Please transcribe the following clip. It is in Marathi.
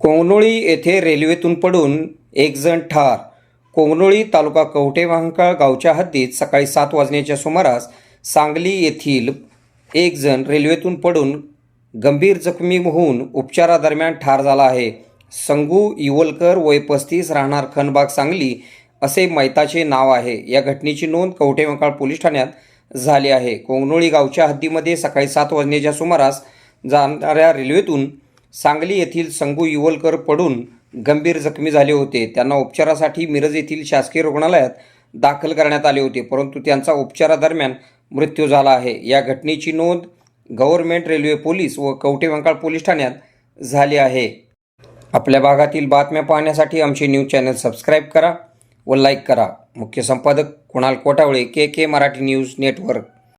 कोंगनोळी येथे रेल्वेतून पडून एकजण ठार. कोंगनोळी तालुका कवठेमहांकाळ गावच्या हद्दीत सकाळी सात वाजण्याच्या सुमारास सांगली येथील एकजण रेल्वेतून पडून गंभीर जखमी होऊन उपचारादरम्यान ठार झाला आहे. संगू इवलकर वय पस्तीस राहणार खनबाग सांगली असे मैताचे नाव आहे. या घटनेची नोंद कवठेमहांकाळ पोलीस ठाण्यात झाली आहे. कोंगनोळी गावच्या हद्दीमध्ये सकाळी सात वाजण्याच्या सुमारास जाणाऱ्या रेल्वेतून सांगली येथील संगू युवलकर पडून गंभीर जखमी झाले होते. त्यांना उपचारासाठी मिरज येथील शासकीय रुग्णालयात दाखल करण्यात आले होते परंतु त्यांचा उपचारादरम्यान मृत्यू झाला आहे. या घटनेची नोंद गव्हर्नमेंट रेल्वे पोलीस व कवटेवंकाळ पोलीस ठाण्यात झाली आहे. आपल्या भागातील बातम्या पाहण्यासाठी आमचे न्यूज चॅनल सबस्क्राईब करा व लाईक करा. मुख्य संपादक Kunal Kotawale K K Marathi news network.